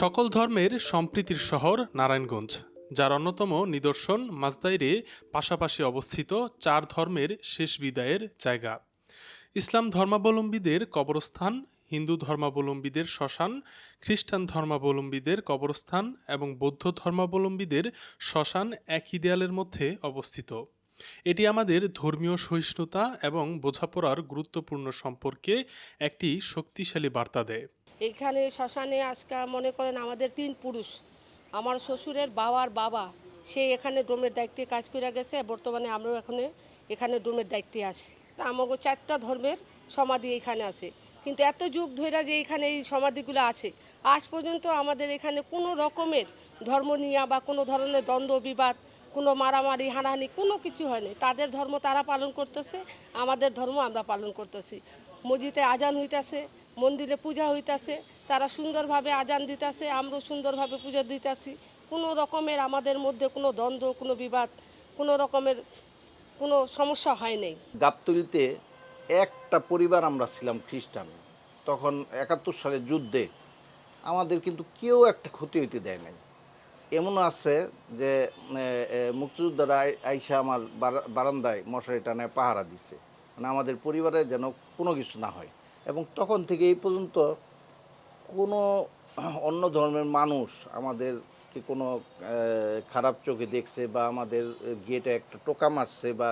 সকল ধর্মের সম্প্রীতির শহর নারায়ণগঞ্জ, যার অন্যতম নিদর্শন মাজদাইরে পাশাপাশি অবস্থিত চার ধর্মের শেষ বিদায়ের জায়গা। ইসলাম ধর্মাবলম্বীদের কবরস্থান, হিন্দু ধর্মাবলম্বীদের শ্মশান, খ্রিস্টান ধর্মাবলম্বীদের কবরস্থান এবং বৌদ্ধ ধর্মাবলম্বীদের শ্মশান একই দেয়ালের মধ্যে অবস্থিত। এটি আমাদের ধর্মীয় সহিষ্ণুতা এবং বোঝাপড়ার গুরুত্বপূর্ণ সম্পর্কে একটি শক্তিশালী বার্তা দেয়। এখানে শ্মশানে আজকে মনে করেন আমাদের তিন পুরুষ, আমার শ্বশুরের বাবার বাবা, সে এখানে ডোমের দায়িত্বে কাজ করে গেছে, বর্তমানে আমরাও এখানে এখানে ডোমের দায়িত্বে আছি। আমাকে চারটা ধর্মের সমাধি এখানে আছে। কিন্তু এত যুগ ধরে যে এখানে এই সমাধিগুলো আছে, আজ পর্যন্ত আমাদের এখানে কোনো রকমের ধর্ম নিয়ে বা কোনো ধরনের দ্বন্দ্ব, বিবাদ, কোনো মারামারি, হানাহানি কোনো কিছু হয়নি। তাদের ধর্ম তারা পালন করতেছে, আমাদের ধর্ম আমরা পালন করতেছি। মসজিদে আজান হইতাছে মন্দিরে পূজা হইতাছে, তারা সুন্দরভাবে আজান দিতেছে, আমরাও সুন্দরভাবে পূজা দিতেছি। কোনো রকমের আমাদের মধ্যে কোনো দ্বন্দ্ব, কোনো বিবাদ, কোনো রকমের কোনো সমস্যা হয় নাই। গাবতলিতে একটা পরিবার আমরা ছিলাম খ্রিস্টান। তখন একাত্তর সালের যুদ্ধে আমাদের কিন্তু কেউ একটা ক্ষতি হইতে দেয় নাই। এমনও আছে যে মুক্তিযোদ্ধারা আইসা আমার বারান্দায় মশারি টানায় পাহারা দিছে। মানে আমাদের পরিবারে যেন কোনো কিছু না হয়। এবং তখন থেকে এই পর্যন্ত কোনো অন্য ধর্মের মানুষ আমাদেরকে কোনো খারাপ চোখে দেখছে বা আমাদের গেটে একটা টোকা মারছে বা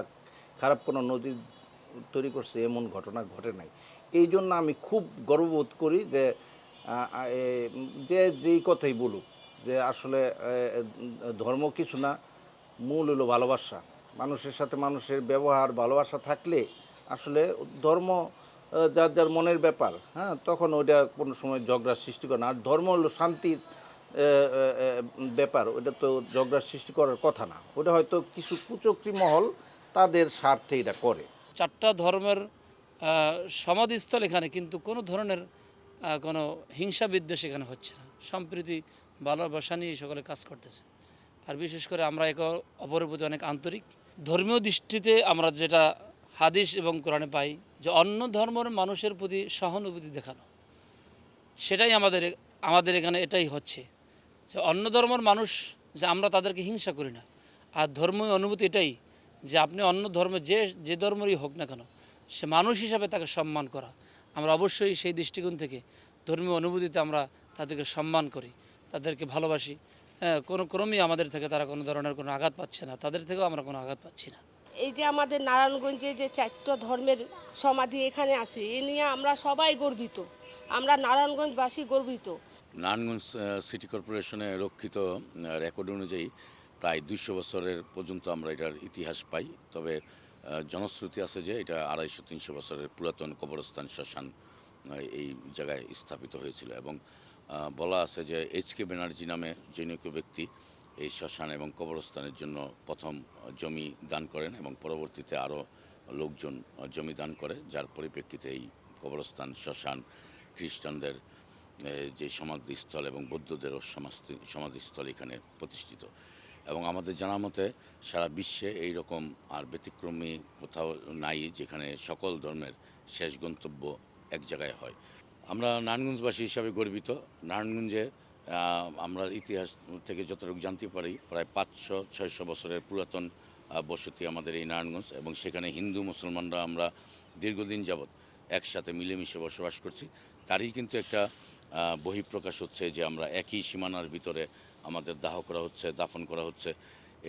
খারাপ কোনো নদী তৈরি করছে, এমন ঘটনা ঘটে নাই। এই জন্য আমি খুব গর্ববোধ করি যে যে যেই কথাই বলুক, যে আসলে ধর্ম কিছু না, মূল হলো ভালোবাসা। মানুষের সাথে মানুষের ব্যবহার, ভালোবাসা থাকলে আসলে ধর্ম যার যার মনের ব্যাপার হ্যাঁ তখন ওইটা কোনো সময় ঝগড়ার সৃষ্টি করে না। আর ধর্ম হলো শান্তির ব্যাপার ওটা তো ঝগড়ার সৃষ্টি করার কথা না। ওটা হয়তো কিছু কুচক্রি মহল তাদের স্বার্থে এটা করে। চারটা ধর্মের সমাধিস্থল এখানে, কিন্তু কোনো ধরনের কোনো হিংসা বিদ্বেষ এখানে হচ্ছে না। সম্প্রীতি, ভালোবাসা নিয়ে সকলে কাজ করতেছে। আর বিশেষ করে আমরা একে অপরের প্রতি অনেক আন্তরিক। ধর্মীয় দৃষ্টিতে আমরা যেটা হাদিস এবং কোরআনে পাই যে অন্য ধর্মের মানুষের প্রতি সহানুভূতি দেখানো। সেটাই আমাদের আমাদের এখানে এটাই হচ্ছে। যে অন্য ধর্মের মানুষ যে আমরা তাদেরকে হিংসা করি না। আর ধর্মীয় অনুভূতি এটাই যে আপনি অন্য ধর্মে যে যে ধর্মেরই হোক না কেন সে মানুষ হিসাবে তাকে সম্মান করা। আমরা অবশ্যই সেই দৃষ্টিকোণ থেকে ধর্মীয় অনুভূতিতে আমরা তাদেরকে সম্মান করি তাদেরকে ভালোবাসি। হ্যাঁ, কোনো ক্রমেই আমাদের থেকে তারা কোনো ধরনের কোনো আঘাত পাচ্ছে না তাদের থেকেও আমরা কোনো আঘাত পাচ্ছি না। এই যে আমাদের নারায়ণগঞ্জে যে চারটা ধর্মের সমাধি এখানে আছে, এ নিয়ে আমরা সবাই গর্বিত। আমরা নারায়ণগঞ্জবাসী গর্বিত। নারায়ণগঞ্জ সিটি কর্পোরেশনে রক্ষিত রেকর্ড অনুযায়ী প্রায় দুইশো বছরের পর্যন্ত আমরা এটার ইতিহাস পাই। তবে জনশ্রুতি আছে যে এটা আড়াইশো, তিনশো বছরের পুরাতন কবরস্থান শ্মশান এই জায়গায় স্থাপিত হয়েছিল। এবং বলা আছে যে এইচ কে ব্যানার্জি নামে জনৈক ব্যক্তি এই শ্মশান এবং কবরস্থানের জন্য প্রথম জমি দান করেন এবং পরবর্তীতে আরও লোকজন জমি দান করে, যার পরিপ্রেক্ষিতে এই কবরস্থান, শ্মশান খ্রিস্টানদের যে সমাধিস্থল এবং বৌদ্ধদেরও সমাধি সমাধিস্থল এখানে প্রতিষ্ঠিত। এবং আমাদের জানা মতে সারা বিশ্বে এই রকম আর ব্যতিক্রমী কোথাও নাই যেখানে সকল ধর্মের শেষ গন্তব্য এক জায়গায় হয়। আমরা নারায়ণগঞ্জবাসী হিসাবে গর্বিত। নারায়ণগঞ্জে আমরা ইতিহাস থেকে যতটুকু জানতে পারি, প্রায় পাঁচশো, ছয়শো বছরের পুরাতন বসতি আমাদের এই নারায়ণগঞ্জ এবং সেখানে হিন্দু, মুসলমানরা আমরা দীর্ঘদিন যাবৎ একসাথে মিলেমিশে বসবাস করছি। তারই কিন্তু একটা বহিঃপ্রকাশ হচ্ছে যে আমরা একই সীমানার ভিতরে আমাদের দাহ করা হচ্ছে, দাফন করা হচ্ছে।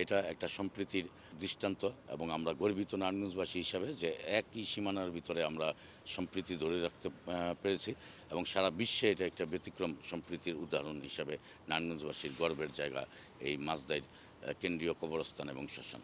এটা একটা সম্প্রীতির দৃষ্টান্ত এবং আমরা গর্বিত নারায়ণগঞ্জবাসী হিসাবে যে একই সীমানার ভিতরে আমরা সম্প্রীতি ধরে রাখতে পেরেছি এবং সারা বিশ্বে এটা একটা ব্যতিক্রম সম্প্রীতির উদাহরণ হিসাবে নারায়ণগঞ্জবাসীর গর্বের জায়গা এই মাছদাইর কেন্দ্রীয় কবরস্থান এবং শ্মশান।